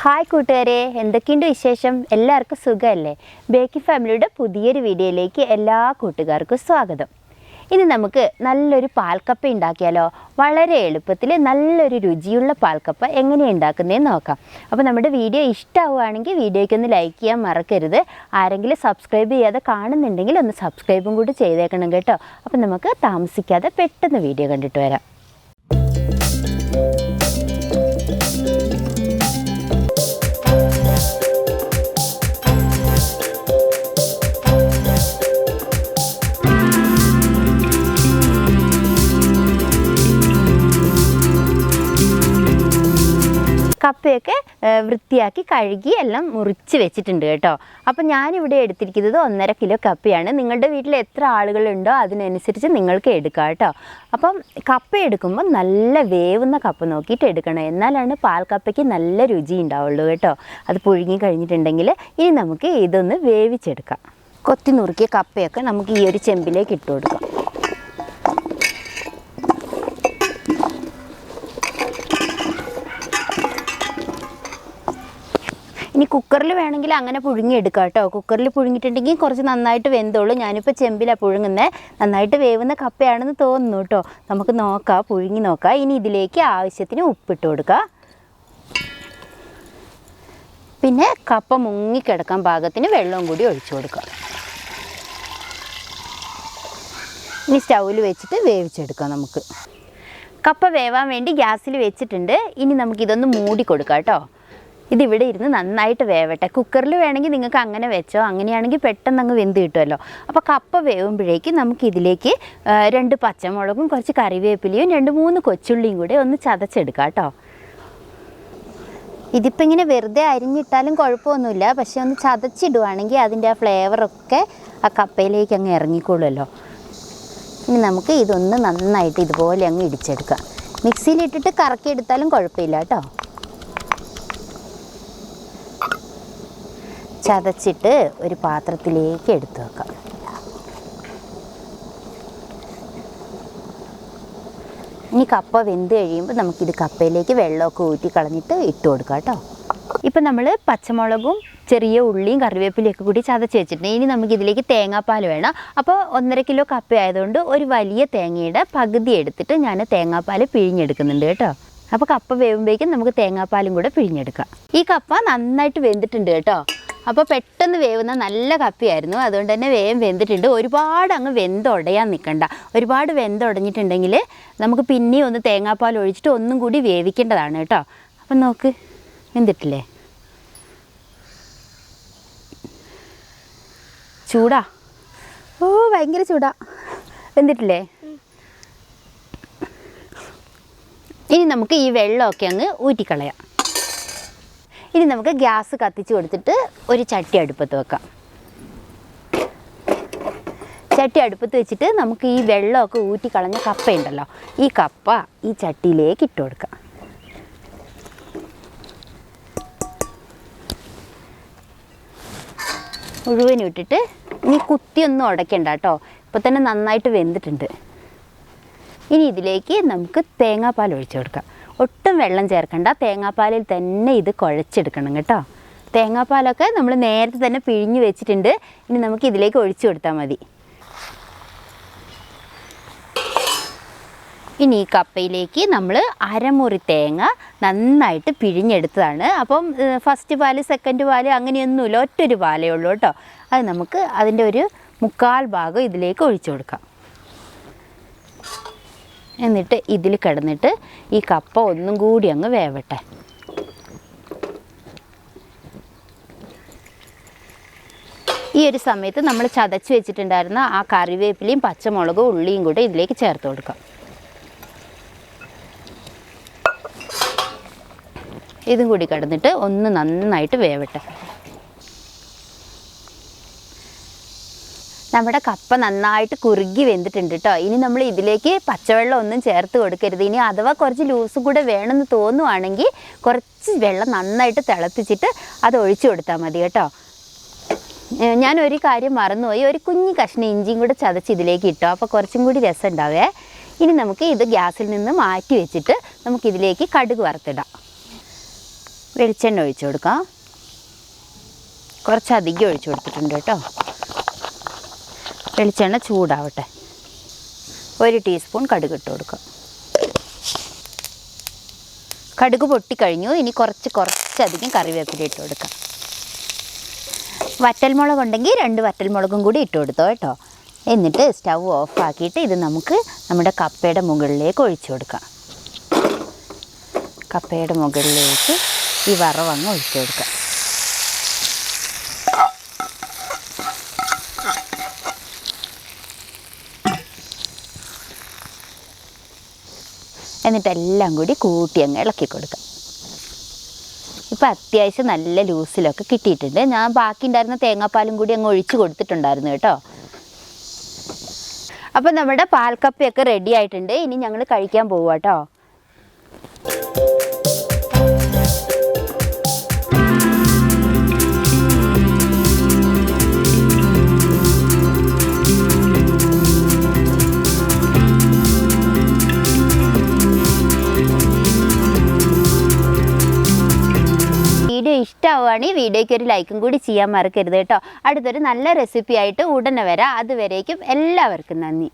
Hi കൂട്ടുകാരെ. എന്തൊക്കെയുണ്ട് വിശേഷം? എല്ലാവർക്കും സുഖമല്ലേ? ബേക്കി ഫാമിലിയുടെ പുതിയൊരു വീഡിയോയിലേക്ക് എല്ലാ കൂട്ടുകാർക്കും സ്വാഗതം. ഇനി നമുക്ക് നല്ലൊരു പാൽക്കപ്പ ഉണ്ടാക്കിയാലോ? വളരെ എളുപ്പത്തിൽ നല്ലൊരു രുചിയുള്ള പാൽക്കപ്പ എങ്ങനെ ഉണ്ടാക്കുന്നതെന്ന് നോക്കാം. അപ്പോൾ നമ്മുടെ വീഡിയോ ഇഷ്ടമാവുകയാണെങ്കിൽ വീഡിയോയ്ക്ക് ഒന്ന് ലൈക്ക് ചെയ്യാൻ മറക്കരുത്. ആരെങ്കിലും സബ്സ്ക്രൈബ് ചെയ്യാതെ കാണുന്നുണ്ടെങ്കിൽ ഒന്ന് സബ്സ്ക്രൈബും കൂടി ചെയ്തേക്കണം കേട്ടോ. അപ്പോൾ നമുക്ക് താമസിക്കാതെ പെട്ടെന്ന് വീഡിയോ കണ്ടിട്ട് വരാം. കപ്പയൊക്കെ വൃത്തിയാക്കി കഴുകി എല്ലാം മുറിച്ച് വെച്ചിട്ടുണ്ട് കേട്ടോ. അപ്പം ഞാനിവിടെ എടുത്തിരിക്കുന്നത് ഒന്നര കിലോ കപ്പയാണ്. നിങ്ങളുടെ വീട്ടിൽ എത്ര ആളുകളുണ്ടോ അതിനനുസരിച്ച് നിങ്ങൾക്ക് എടുക്കാം കേട്ടോ. അപ്പം കപ്പ എടുക്കുമ്പോൾ നല്ല വേവുന്ന കപ്പ നോക്കിയിട്ട് എടുക്കണം. എന്നാലാണ് പാൽ കപ്പയ്ക്ക് നല്ല രുചി ഉണ്ടാവുള്ളൂ കേട്ടോ. അത് പുഴുങ്ങി കഴിഞ്ഞിട്ടുണ്ടെങ്കിൽ ഇനി നമുക്ക് ഇതൊന്ന് വേവിച്ചെടുക്കാം. കൊത്തി നുറുക്കിയ കപ്പയൊക്കെ നമുക്ക് ഈ ഒരു ചെമ്പിലേക്ക് ഇട്ട് കൊടുക്കാം. ഇനി കുക്കറിൽ വേണമെങ്കിൽ അങ്ങനെ പുഴുങ്ങിയെടുക്കാം കേട്ടോ. കുക്കറിൽ പുഴുങ്ങിയിട്ടുണ്ടെങ്കിൽ കുറച്ച് നന്നായിട്ട് വെന്തോളൂ. ഞാനിപ്പോൾ ചെമ്പിലാണ് പുഴുങ്ങുന്നത് നന്നായിട്ട് വേവുന്ന കപ്പയാണെന്ന് തോന്നുന്നു കേട്ടോ. നമുക്ക് നോക്കാം പുഴുങ്ങി നോക്കാം. ഇനി ഇതിലേക്ക് ആവശ്യത്തിന് ഉപ്പിട്ട് കൊടുക്കുക പിന്നെ കപ്പ മുങ്ങിക്കിടക്കാൻ പാകത്തിന് വെള്ളവും കൂടി ഒഴിച്ചു കൊടുക്കുക ഇനി സ്റ്റൗവിൽ വെച്ചിട്ട് വേവിച്ചെടുക്കാം നമുക്ക്. കപ്പ വേവാൻ വേണ്ടി ഗ്യാസിൽ വെച്ചിട്ടുണ്ട്. ഇനി നമുക്കിതൊന്ന് മൂടി കൊടുക്കാം കേട്ടോ. ഇതിവിടെ ഇരുന്ന് നന്നായിട്ട് വേവട്ടെ. കുക്കറിൽ വേണമെങ്കിൽ നിങ്ങൾക്ക് അങ്ങനെ വെച്ചോ അങ്ങനെയാണെങ്കിൽ പെട്ടെന്ന് അങ്ങ് വെന്ത് കിട്ടുമല്ലോ. അപ്പോൾ കപ്പ വേവുമ്പോഴേക്ക് നമുക്ക് ഇതിലേക്ക് രണ്ട് പച്ചമുളകും കുറച്ച് കറിവേപ്പിലയും രണ്ട് മൂന്ന് കൊച്ചുള്ളിയും കൂടി ഒന്ന് ചതച്ചെടുക്കാം കേട്ടോ. ഇതിപ്പോൾ ഇങ്ങനെ വെറുതെ അരിഞ്ഞിട്ടാലും കുഴപ്പമൊന്നുമില്ല. പക്ഷെ ഒന്ന് ചതച്ചിടുവാണെങ്കിൽ അതിന്റെ ആ ഫ്ലേവറൊക്കെ ആ കപ്പയിലേക്ക് അങ്ങ് ഇറങ്ങിക്കോളുമല്ലോ. ഇനി നമുക്ക് ഇതൊന്ന് നന്നായിട്ട് ഇതുപോലെ അങ്ങ് ഇടിച്ചെടുക്കാം. മിക്സിയിലിട്ടിട്ട് കറക്കിയെടുത്താലും കുഴപ്പമില്ല കേട്ടോ. ചതച്ചിട്ട് ഒരു പാത്രത്തിലേക്ക് എടുത്തു വെക്കാം. ഇനി കപ്പ വെന്ത് കഴിയുമ്പോൾ നമുക്കിത് കപ്പയിലേക്ക് വെള്ളമൊക്കെ ഊറ്റി കളഞ്ഞിട്ട് ഇട്ട് കൊടുക്കാം കേട്ടോ. ഇപ്പം നമ്മൾ പച്ചമുളകും ചെറിയ ഉള്ളിയും കറിവേപ്പിലൊക്കെ കൂടി ചതച്ച് വെച്ചിട്ടുണ്ട്. ഇനി നമുക്ക് ഇതിലേക്ക് തേങ്ങാപ്പാൽ വേണം. അപ്പോൾ ഒന്നര കിലോ കപ്പ ആയതുകൊണ്ട് ഒരു വലിയ തേങ്ങയുടെ പകുതി എടുത്തിട്ട് ഞാൻ തേങ്ങാപ്പാൽ പിഴിഞ്ഞെടുക്കുന്നുണ്ട് കേട്ടോ. അപ്പോൾ കപ്പ വേവുമ്പോഴേക്കും നമുക്ക് തേങ്ങാപ്പാലും കൂടെ പിഴിഞ്ഞെടുക്കാം. ഈ കപ്പ നന്നായിട്ട് വെന്തിട്ടുണ്ട് കേട്ടോ. അപ്പോൾ പെട്ടെന്ന് വേവുന്ന നല്ല കപ്പിയായിരുന്നു. അതുകൊണ്ട് തന്നെ വേഗം വെന്തിട്ടുണ്ട്. ഒരുപാട് അങ്ങ് വെന്തുടയാൻ നിൽക്കണ്ട ഒരുപാട് വെന്തുടഞ്ഞിട്ടുണ്ടെങ്കിൽ നമുക്ക് പിന്നെയും ഒന്ന് തേങ്ങാപ്പാൽ ഒഴിച്ചിട്ട് ഒന്നും കൂടി വേവിക്കേണ്ടതാണ് കേട്ടോ. അപ്പം നോക്ക് വെന്തിട്ടില്ലേ? ചൂടാ? ഓ ഭയങ്കര ചൂടാ. വെന്തിട്ടില്ലേ? ഇനി നമുക്ക് ഈ വെള്ളമൊക്കെ അങ്ങ് ഊറ്റിക്കളയാം. ഇനി നമുക്ക് ഗ്യാസ് കത്തിച്ച് കൊടുത്തിട്ട് ഒരു ചട്ടി അടുപ്പത്ത് വെക്കാം. ചട്ടി അടുപ്പത്ത് വെച്ചിട്ട് നമുക്ക് ഈ വെള്ളമൊക്കെ ഊറ്റി കളഞ്ഞ കപ്പയുണ്ടല്ലോ ഈ കപ്പ ഈ ചട്ടിയിലേക്ക് ഇട്ട് കൊടുക്കാം. മുഴുവനും ഇട്ടിട്ട് ഇനി കുത്തിയൊന്നും ഉടയ്ക്കണ്ട കേട്ടോ. ഇപ്പോൾ തന്നെ നന്നായിട്ട് വെന്തിട്ടുണ്ട്. ഇനി ഇതിലേക്ക് നമുക്ക് തേങ്ങാപ്പാൽ ഒഴിച്ചു കൊടുക്കാം. ഒട്ടും വെള്ളം ചേർക്കണ്ട. തേങ്ങാപ്പാലിൽ തന്നെ ഇത് കുഴച്ചെടുക്കണം കേട്ടോ. തേങ്ങാപ്പാലൊക്കെ നമ്മൾ നേരത്തെ തന്നെ പിഴിഞ്ഞ് വെച്ചിട്ടുണ്ട്. ഇനി നമുക്ക് ഇതിലേക്ക് ഒഴിച്ചു കൊടുത്താൽ മതി. ഇനി ഈ കപ്പയിലേക്ക് നമ്മൾ അരമുറി തേങ്ങ നന്നായിട്ട് പിഴിഞ്ഞെടുത്തതാണ്. അപ്പം ഫസ്റ്റ് പാൽ സെക്കൻഡ് പാൽ അങ്ങനെയൊന്നുമില്ല. ഒറ്റൊരു പാലേ ഉള്ളൂ കേട്ടോ. അത് നമുക്ക് അതിന്റെ ഒരു മുക്കാൽ ഭാഗം ഇതിലേക്ക് ഒഴിച്ചു കൊടുക്കാം. എന്നിട്ട് ഇതിൽ കിടന്നിട്ട് ഈ കപ്പ ഒന്നും കൂടി അങ്ങ് വേവട്ടെ. ഈ ഒരു സമയത്ത് നമ്മൾ ചതച്ച് വെച്ചിട്ടുണ്ടായിരുന്ന ആ കറിവേപ്പിലയും പച്ചമുളകും ഉള്ളിയും കൂടെ ഇതിലേക്ക് ചേർത്ത് കൊടുക്കാം. ഇതും കൂടി കിടന്നിട്ട് ഒന്ന് നന്നായിട്ട് വേവട്ടെ. നമ്മുടെ കപ്പ നന്നായിട്ട് കുറുകി വെന്തിട്ടുണ്ട് കേട്ടോ ഇനി നമ്മൾ ഇതിലേക്ക് പച്ചവെള്ളം ഒന്നും ചേർത്ത് കൊടുക്കരുത്. ഇനി അഥവാ കുറച്ച് ലൂസ് കൂടെ വേണമെന്ന് തോന്നുവാണെങ്കിൽ കുറച്ച് വെള്ളം നന്നായിട്ട് തിളപ്പിച്ചിട്ട് അത് ഒഴിച്ചു കൊടുത്താൽ മതി കേട്ടോ. ഞാൻ ഒരു കാര്യം മറന്നുപോയി. ഒരു കുഞ്ഞു കഷ്ണം ഇഞ്ചിയും കൂടെ ചതച്ച് ഇതിലേക്ക് ഇട്ടോ. അപ്പോൾ കുറച്ചും കൂടി രസം ഉണ്ടാവേ. ഇനി നമുക്ക് ഇത് ഗ്യാസിൽ നിന്ന് മാറ്റി വെച്ചിട്ട് നമുക്കിതിലേക്ക് കടുക് വറുത്തിടാം. വെളിച്ചെണ്ണ ഒഴിച്ചു കൊടുക്കാം. കുറച്ചധികം ഒഴിച്ചു കൊടുത്തിട്ടുണ്ട് കേട്ടോ. വെളിച്ചെണ്ണ ചൂടാവട്ടെ. ഒരു ടീസ്പൂൺ കടുക് ഇട്ട് കൊടുക്കുക കടുക് പൊട്ടിക്കഴിഞ്ഞു. ഇനി കുറച്ച് കുറച്ചധികം കറിവേപ്പില ഇട്ട് കൊടുക്കാം. വറ്റൽമുളക് ഉണ്ടെങ്കിൽ രണ്ട് വറ്റൽമുളകും കൂടി ഇട്ട് കൊടുത്തോ കേട്ടോ. എന്നിട്ട് സ്റ്റൗ ഓഫാക്കിയിട്ട് ഇത് നമുക്ക് നമ്മുടെ കപ്പയുടെ മുകളിലേക്ക് ഒഴിച്ചു കൊടുക്കാം. കപ്പയുടെ മുകളിലേക്ക് ഈ വറവങ്ങ് ഒഴിച്ചു കൊടുക്കാം. എന്നിട്ട് എല്ലാം കൂടി കൂട്ടി അങ്ങ് ഇളക്കി കൊടുക്കാം. ഇപ്പം അത്യാവശ്യം നല്ല ലൂസിലൊക്കെ കിട്ടിയിട്ടുണ്ട്. ഞാൻ ബാക്കി ഉണ്ടായിരുന്ന തേങ്ങാപ്പാലും കൂടി അങ്ങ് ഒഴിച്ച് കൊടുത്തിട്ടുണ്ടായിരുന്നു കേട്ടോ. അപ്പം നമ്മുടെ പാൽക്കപ്പയൊക്കെ റെഡി ആയിട്ടുണ്ട്. ഇനി ഞങ്ങൾ കഴിക്കാൻ പോവുക കേട്ടോ. ഇഷ്ടമാവുകയാണെങ്കിൽ വീഡിയോയ്ക്ക് ഒരു ലൈക്കും കൂടി ചെയ്യാൻ മറക്കരുത് കേട്ടോ. അടുത്തൊരു നല്ല റെസിപ്പി ആയിട്ട് ഉടനെ വരാം. അതുവരേക്കും എല്ലാവർക്കും നന്ദി.